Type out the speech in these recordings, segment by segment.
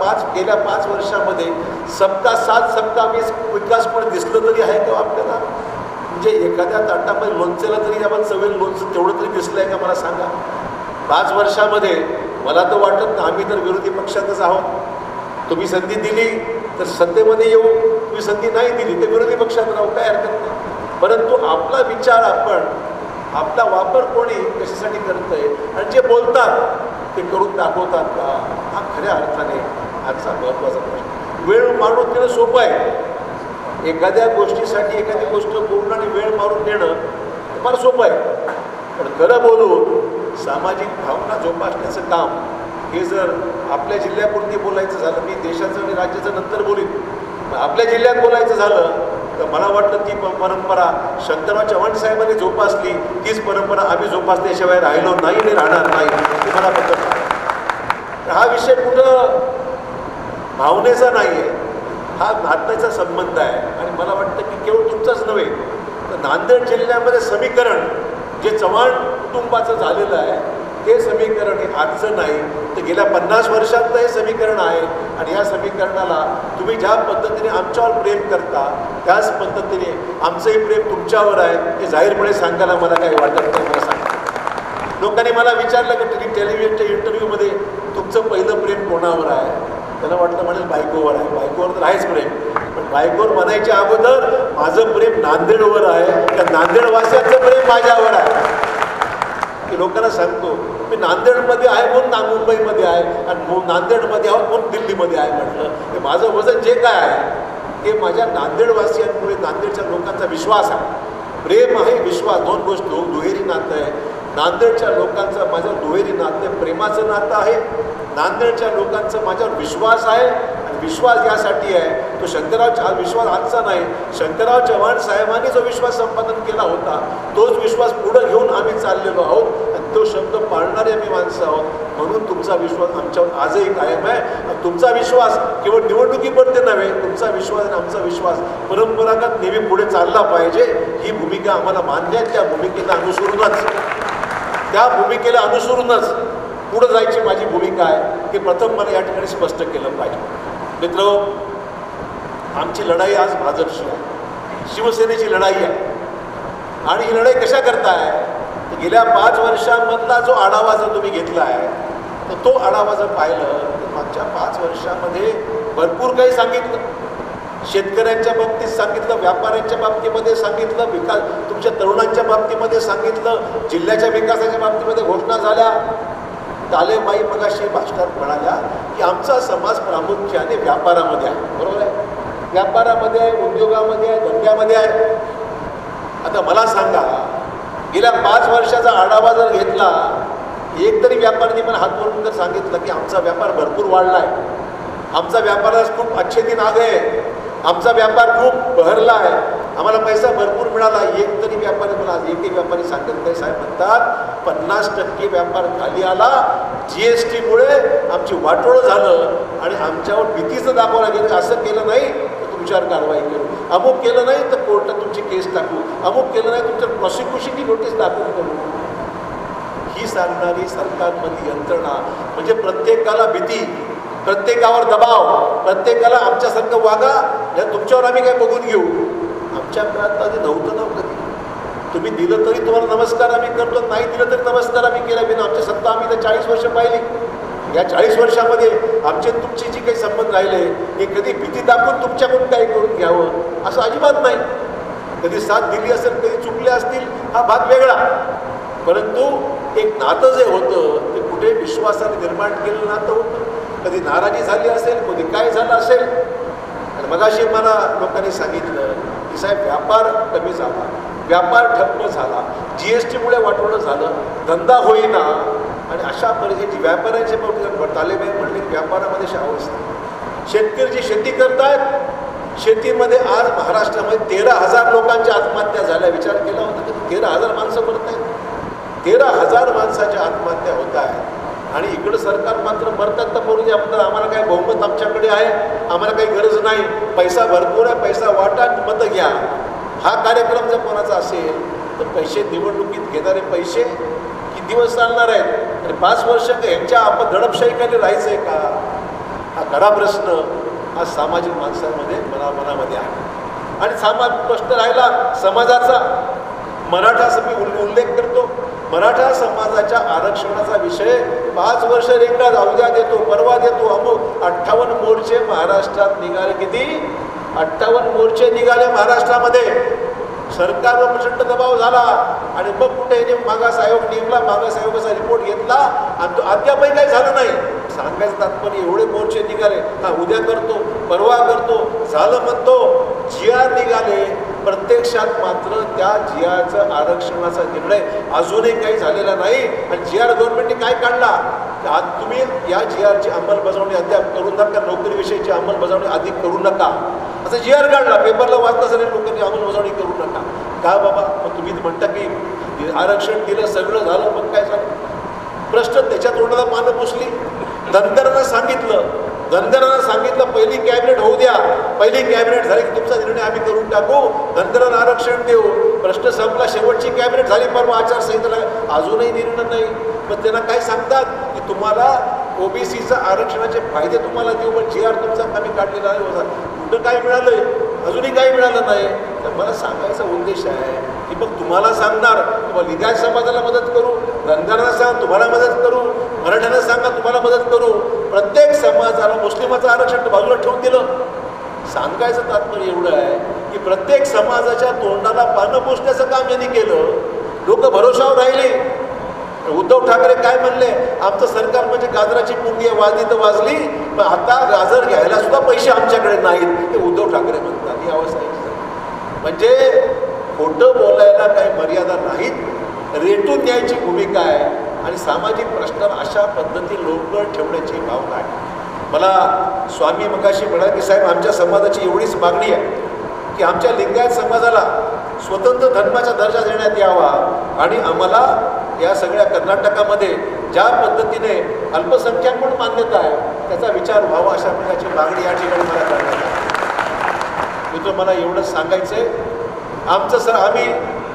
पाच गेल्या पाच वर्षामध्ये सप्ता सात सप्ता वीस विकास कोणी दिसलं तरी आहे का आपल्याला. म्हणजे एखाद्या ताटामध्ये लोणचेला तरी आपण सवय लोणचं तेवढं तरी दिसलं आहे का मला सांगा. पाच वर्षामध्ये मला तर वाटत ना आम्ही तर विरोधी पक्षातच आहोत. तुम्ही संधी दिली तर सत्तेमध्ये येऊ. तुम्ही संधी नाही दिली तर विरोधी पक्षात राहू काय हरकत नाही. परंतु आपला विचार आपण आपला वापर कोणी कशासाठी करतंय? आणि जे बोलतात ते करून दाखवतात का? हा खऱ्या अर्थाने आजचा महत्त्वाचा प्रश्न वेळ मारून देणं सोपं आहे. एखाद्या गोष्टीसाठी एखादी गोष्ट बोलणं आणि वेळ मारून देणं फार सोपं आहे. पण खरं बोलून सामाजिक भावना जोपासण्याचं काम हे जर आपल्या जिल्ह्यापुरती बोलायचं झालं मी देशाचं आणि राज्याचं नंतर बोलीन पण आपल्या जिल्ह्यात बोलायचं झालं तर मला वाटतं ती प- परंपरा शंकरराव चव्हाण साहेबांनी जोपासली तीच परंपरा आम्ही जोपासल्याशिवाय राहिलो नाही आणि राहणार नाही हे मला पटत हा विषय कुठं भावनेचा नाही आहे हा नात्याचा संबंध आहे. आणि मला वाटतं की केवळ तुमचाच नव्हे तर नांदेड जिल्ह्यामध्ये समीकरण जे चव्हाण कुटुंबाचं झालेलं आहे ते समीकरण हे आजचं नाही. तर गेल्या पन्नास वर्षातलं हे समीकरण आहे. आणि या समीकरणाला तुम्ही ज्या पद्धतीने आमच्यावर प्रेम करता त्याच पद्धतीने आमचंही प्रेम तुमच्यावर आहे हे जाहीरपणे सांगायला मला काही वाटत नाही मला सांगा. लोकांनी मला विचारलं की टेलिव्हिजनच्या इंटरव्ह्यूमध्ये तुमचं पहिलं प्रेम कोणावर आहे? त्याला वाटलं म्हणेल बायकोवर आहे. बायकोवर तर आहेच प्रेम. पण बायकोवर म्हणायच्या अगोदर माझं प्रेम नांदेडवर आहे. त्या नांदेडवासियांचं प्रेम माझ्यावर आहे. की लोकांना सांगतो मी नांदेडमध्ये आहे म्हणून ना मुंबईमध्ये आहे. आणि नांदेडमध्ये आहोत म्हणून दिल्लीमध्ये आहे म्हटलं. हे माझं वजन जे काय आहे ते माझ्या नांदेडवासियांमुळे नांदेडच्या लोकांचा विश्वास आहे. प्रेम आहे विश्वास. दोन गोष्ट दुहेरी नातं आहे. नांदेडच्या लोकांचं माझ्या दुहेरी नातं प्रेमाचं नातं आहे. नांदेडच्या लोकांचं माझ्यावर विश्वास आहे. आणि विश्वास यासाठी आहे तो शंकरराव हा विश्वास आजचा नाही. शंकरराव चव्हाण साहेबांनी जो विश्वास संपादन केला होता तोच विश्वास पुढं घेऊन आम्ही चाललेलो आहोत. आणि तो शब्द पाळणारे आम्ही माणसं आहोत. म्हणून तुमचा विश्वास आमच्यावर आजही कायम आहे. आणि तुमचा विश्वास केवळ निवडणुकीपर्यंत नव्हे तुमचा विश्वास आणि आमचा विश्वास परंपरागत नेहमी पुढे चालला पाहिजे. ही भूमिका आम्हाला मान्य आहे. त्या भूमिकेला अनुसरूनच. त्या भूमिकेला अनुसरूनच पुढं जायची माझी भूमिका आहे ते प्रथम मला या ठिकाणी स्पष्ट केलं पाहिजे. मित्र आमची लढाई आज भाजपशी आहे. शिवसेनेची लढाई आहे. आणि ही लढाई कशा करताय? तर गेल्या पाच वर्षांमधला जो आढावा जर तुम्ही घेतला आहे तर तो आढावा जर पाहिलं तर मागच्या पाच वर्षामध्ये भरपूर काही सांगितलं. शेतकऱ्यांच्या बाबतीत सांगितलं व्यापाऱ्यांच्या बाबतीमध्ये सांगितलं विकास तुमच्या तरुणांच्या बाबतीमध्ये सांगितलं जिल्ह्याच्या विकासाच्या बाबतीमध्ये घोषणा झाल्या. तालेबाई मगाशी भाषणात म्हणाल्या की आमचा समाज प्रामुख्याने व्यापारामध्ये आहे. बरोबर आहे? व्यापारामध्ये आहे उद्योगामध्ये आहे धंद्यामध्ये आहे. आता मला सांगा गेल्या पाच वर्षाचा आढावा जर घेतला एक तरी व्यापाऱ्यांनी पण हात वरून जर सांगितलं की आमचा व्यापार भरपूर वाढला आहे आमचा व्यापार आज खूप अच्छे दिन आ गए आमचा व्यापार खूप बहरला आहे. आम्हाला पैसा भरपूर मिळाला एक तरी व्यापारी मला एकही व्यापारी सांगत नाही साहेब म्हणतात पन्नास टक्के व्यापार खाली आला जी एस टीमुळे आमची वाटोळं झालं आणि आमच्यावर भीतीचं दाखवलं गेलं असं केलं नाही तर तुमच्यावर कारवाई करू. अमुक केलं नाही तर कोर्टात तुमची केस टाकू. अमुक केलं नाही तुमच्या प्रॉसिक्युशनची नोटीस दाखल करू. ही सांगणारी सरकारमधली यंत्रणा म्हणजे प्रत्येकाला भीती. प्रत्येकावर दबाव प्रत्येकाला आमच्यासारखं वागा या तुमच्यावर आम्ही काय बघून घेऊ? आमच्या काळात आधी नव्हतं ना कधी. तुम्ही दिलं तरी तुम्हाला नमस्कार आम्ही करतो नाही दिलं तरी नमस्कार आम्ही केला. बिना आमची सत्ता आम्ही तर चाळीस वर्ष पाहिली. या चाळीस वर्षामध्ये आमचे तुमचे जी काही संबंध राहिले हे कधी भीती दाखवून तुमच्याकडून काही करून घ्यावं असं अजिबात नाही. कधी साथ दिली असेल कधी चुकले असतील हा भाग वेगळा. परंतु एक नातं जे होतं ते कुठे विश्वासाने निर्माण केलेलं नातं होतं. कधी नाराजी झाली असेल कधी काय झालं असेल? आणि मगाशी मला लोकांनी सांगितलं की साहेब व्यापार कमी झाला व्यापार ठप्प झाला जी एस टीमुळे वाटवणं झालं धंदा होईना. आणि अशा परिस्थिती व्यापाऱ्यांचे बाबतीत तालेबाई म्हणले की व्यापारामध्ये अवस्था शेतकरी जी शेती करतायत शेतीमध्ये आज महाराष्ट्रामध्ये तेरा हजार लोकांच्या आत्महत्या झाल्या. विचार केला होता की तेरा हजार माणसं करत आहेत तेरा हजार माणसाच्या आत्महत्या होत आहेत. आणि इकडं सरकार मात्र मरतात तर मरू द्या तर आम्हाला काही बहुमत आमच्याकडे आहे. आम्हाला काही गरज नाही. पैसा भरपूर आहे पैसा वाटा मतं घ्या. हा कार्यक्रम जर कोणाचा असेल तर पैसे निवडणुकीत घेणारे पैसे किती दिवस चालणार आहेत? आणि पाच वर्ष यांच्या आपण दडपशाहीखाली राहायचं आहे का? हा खरा प्रश्न हा सामाजिक माणसांमध्ये मना मनामध्ये आहे. आणि सामा प्रश्न राहिला समाजाचा मराठा मी उल्ले- उल्लेख करतो. मराठा समाजाच्या आरक्षणाचा विषय पाच वर्ष रेंगाळत उद्या देतो परवा देतो अमुक. अठ्ठावन्न मोर्चे महाराष्ट्रात निघाले किती? अठ्ठावन्न मोर्चे निघाले महाराष्ट्रामध्ये. सरकारवर प्रचंड दबाव झाला. आणि मग कुठे याने मागास आयोग नेमला मागास आयोगाचा रिपोर्ट घेतला आणि तो अद्यापही काही झालं नाही. सांगायचं तात्पर्य एवढे मोर्चे निघाले. हा उद्या करतो परवा करतो झालं म्हणतो. जी आर निघाले. प्रत्यक्षात मात्र त्या जी आरचं आरक्षणाचा निर्णय अजूनही काही झालेला नाही. आणि जी आर गव्हर्नमेंटने काय काढला? आज तुम्ही या जी आरची अंमलबजावणी अद्याप करू नका. नोकरीविषयीची अंमलबजावणी अधिक करू नका. असं जी आर काढला. पेपरला वाचता सगळे लोकांनी अंमलबजावणी करू नका. का बाबा? मग तुम्ही म्हणता की आरक्षण दिलं सगळं झालं मग काय झालं? प्रश्न त्याच्या तोंडाला पानं पुसली. धनगरांना सांगितलं. धनगरांना सांगितलं पहिली कॅबिनेट होऊ द्या. पहिली कॅबिनेट झाली की तुमचा निर्णय आम्ही करून टाकू. धनगरांना आरक्षण देऊ. प्रश्न संपला. शेवटची कॅबिनेट झाली परवा आचारसंहितेला अजूनही निर्णय नाही. पण त्यांना काय सांगतात? की तुम्हाला ओबीसीचं आरक्षणाचे फायदे तुम्हाला देऊ पण जी आर तुमचा आम्ही काढलेला नाही होता कुठं काय मिळालंय? अजूनही काही मिळालं नाही. तर मला सांगायचा उद्देश आहे की मग तुम्हाला सांगणार. तुम्हाला लिंगायत समाजाला मदत करू. धनगरांना सांग तुम्हाला मदत करू. मराठ्यांना सांगा तुम्हाला मदत करू. प्रत्येक समाजाला मुस्लिमाचं आरक्षण बाजूला ठेवून दिलं. सांगायचं तात्पर्य एवढं आहे की प्रत्येक समाजाच्या तोंडाला पानं पुसण्याचं काम यांनी केलं. लोक भरोशावर राहिले. उद्धव ठाकरे काय म्हणले? आमचं सरकार म्हणजे गाजराची पुंगी वाजली तर वाजली. पण आता गाजर घ्यायला सुद्धा पैसे आमच्याकडे नाहीत ते उद्धव ठाकरे म्हणतात. ही अवस्था म्हणजे खोटं बोलायला काही मर्यादा नाहीत. रेटून द्यायची भूमिका आहे. आणि सामाजिक प्रश्नावर अशा पद्धती लोकं ठेवण्याची भावना आहे. मला स्वामी मकाशी म्हणाले की साहेब आमच्या समाजाची एवढीच मागणी आहे की आमच्या लिंगायत समाजाला स्वतंत्र धर्माचा दर्जा देण्यात यावा आणि आम्हाला या सगळ्या कर्नाटकामध्ये ज्या पद्धतीने अल्पसंख्याक म्हणून मान्यता आहे त्याचा विचार व्हावा अशा प्रकारची मागणी या ठिकाणी मला करण्यात आली. मित्र मला एवढंच सांगायचं आहे आमचं सर आम्ही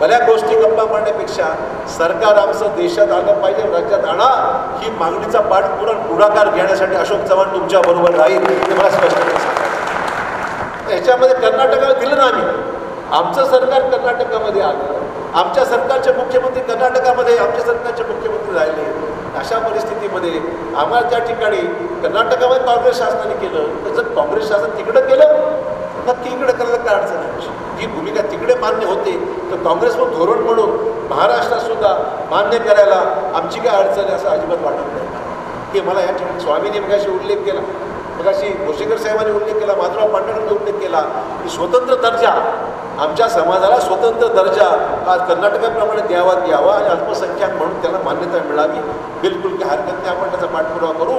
भल्या गोष्टी गप्पा मारण्यापेक्षा सरकार आमचं देशात आलं पाहिजे राज्यात आणा. ही मागणीचा पाठपुरण पुढाकार घेण्यासाठी अशोक चव्हाण तुमच्याबरोबर राहील हे मला स्पष्टपणे सांगायचं ह्याच्यामध्ये कर्नाटकाला दिलं ना आम्ही. आमचं सरकार कर्नाटकामध्ये आलं. आमच्या सरकारचे मुख्यमंत्री कर्नाटकामध्ये आमच्या सरकारचे मुख्यमंत्री राहिले. अशा परिस्थितीमध्ये आम्हाला त्या ठिकाणी कर्नाटकामध्ये काँग्रेस शासनाने केलं. तर जर काँग्रेस शासन तिकडं केलं नक्की इकडे करायला काय अडचण आहे? जी भूमिका तिकडे मान्य होते तर काँग्रेसवर धोरण म्हणून महाराष्ट्रातसुद्धा मान्य करायला आमची काय अडचण आहे असं अजिबात वाटत नाही. हे मला या ठिकाणी स्वामीने मगाशी उल्लेख केला. मगाशी भोसेकर साहेबांनी उल्लेख केला माधुराव पांडुरंगने उल्लेख केला की स्वतंत्र दर्जा आमच्या समाजाला स्वतंत्र दर्जा आज कर्नाटकाप्रमाणे द्यावा द्यावा आणि अल्पसंख्याक म्हणून त्याला मान्यता मिळावी बिलकुल काही हरकत नाही. आपण त्याचा पाठपुरावा करू.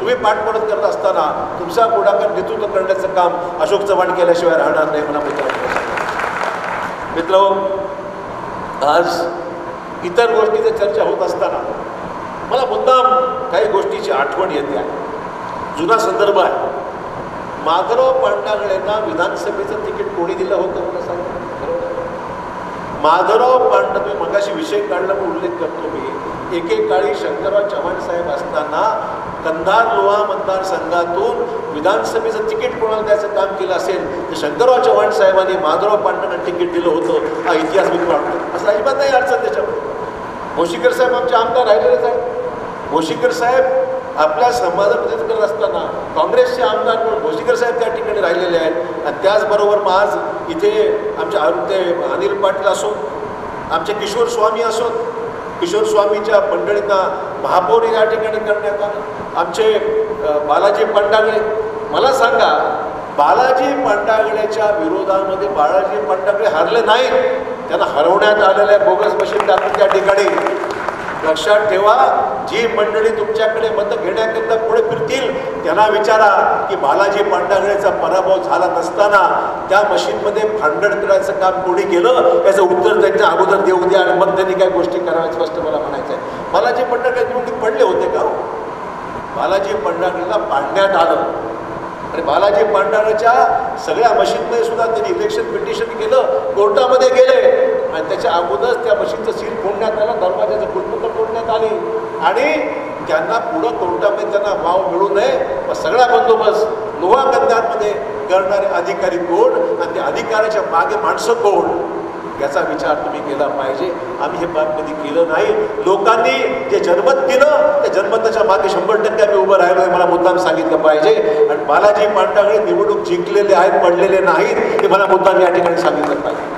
तुम्ही पाठपुरत करत असताना तुमचा पुढाकार नेतृत्व करण्याचं काम अशोक चव्हाण केल्याशिवाय राहणार नाही मला मित्र मित्र आज इतर गोष्टीची चर्चा होत असताना मला मुद्दाम काही गोष्टीची आठवण येते आहे. जुना संदर्भ आहे. माधवराव पांडागळेंना विधानसभेचं तिकीट कोणी दिलं होतं? मला सांगा. माधवराव पांड मी मगाशी विषय काढला उल्लेख करतो मी. एकेकाळी शंकरराव चव्हाण साहेब असताना कंदार लोहा मतदारसंघातून विधानसभेचं तिकीट कोणाला द्यायचं काम केलं असेल तर शंकरराव चव्हाण साहेबांनी माधवराव पांडांना तिकीट दिलं होतं हा इतिहास मी वाटतो असं अजिबात नाही अडचण त्याच्यामध्ये. भोशीकर साहेब आमचे आमदार राहिलेलेच आहेत. भोशीकर साहेब आपल्या समाजामध्ये करत असताना काँग्रेसचे आमदार म्हणून भोशीकर साहेब त्या ठिकाणी राहिलेले आहेत. आणि त्याचबरोबर मग आज इथे आमचे ते अनिल पाटील असो आमचे किशोर स्वामी असोत किशोर स्वामीच्या मंडळींना महापौर या ठिकाणी करण्यात आलं. आमचे बालाजी पंडागळे मला सांगा बालाजी पंडागळेच्या विरोधामध्ये बालाजी पंडागळे हरले नाहीत. त्यांना हरवण्यात आलेल्या बोगस मशीन टाकून त्या ठिकाणी. लक्षात ठेवा जी मंडळी तुमच्याकडे मत घेण्याकरता पुढे फिरतील त्यांना विचारा की बालाजी पांडागळेचा पराभव झाला नसताना त्या मशीनमध्ये भांडण करायचं काम कोणी केलं? याचं उत्तर त्यांच्या अगोदर देऊ द्या आणि मग त्यांनी काय गोष्टी कराव्या स्पष्ट मला म्हणायचं आहे बालाजी पंडागळे निवडणूक पडले होते का हो? बालाजी पंडागळेला पाडण्यात आलं. आणि बालाजी पांडाराच्या सगळ्या मशीनमध्ये सुद्धा त्यांनी इलेक्शन पिटिशन केलं कोर्टामध्ये गेले. आणि त्याच्या अगोदरच त्या मशीनचं सील फोडण्यात आलं दरवाजाचं कुटुंब फोडण्यात आली. आणि त्यांना पुढं कोर्टामध्ये त्यांना वाव मिळू नये सगळा बंदोबस्त लोहा गंधांमध्ये करणारे अधिकारी कोण आणि त्या अधिकाऱ्याच्या मागे माणसं कोण? याचा विचार तुम्ही केला पाहिजे. आम्ही हे बाब कधी केलं नाही. लोकांनी जे जनमत दिलं त्या जन्मताच्या मागे शंभर टक्के आम्ही उभं राहिलो हे मला मुद्दाम सांगितलं पाहिजे. आणि बालाजी पांडागळे निवडणूक जिंकलेले आहेत पडलेले नाहीत हे मला मुद्दाम या ठिकाणी सांगितलं पाहिजे.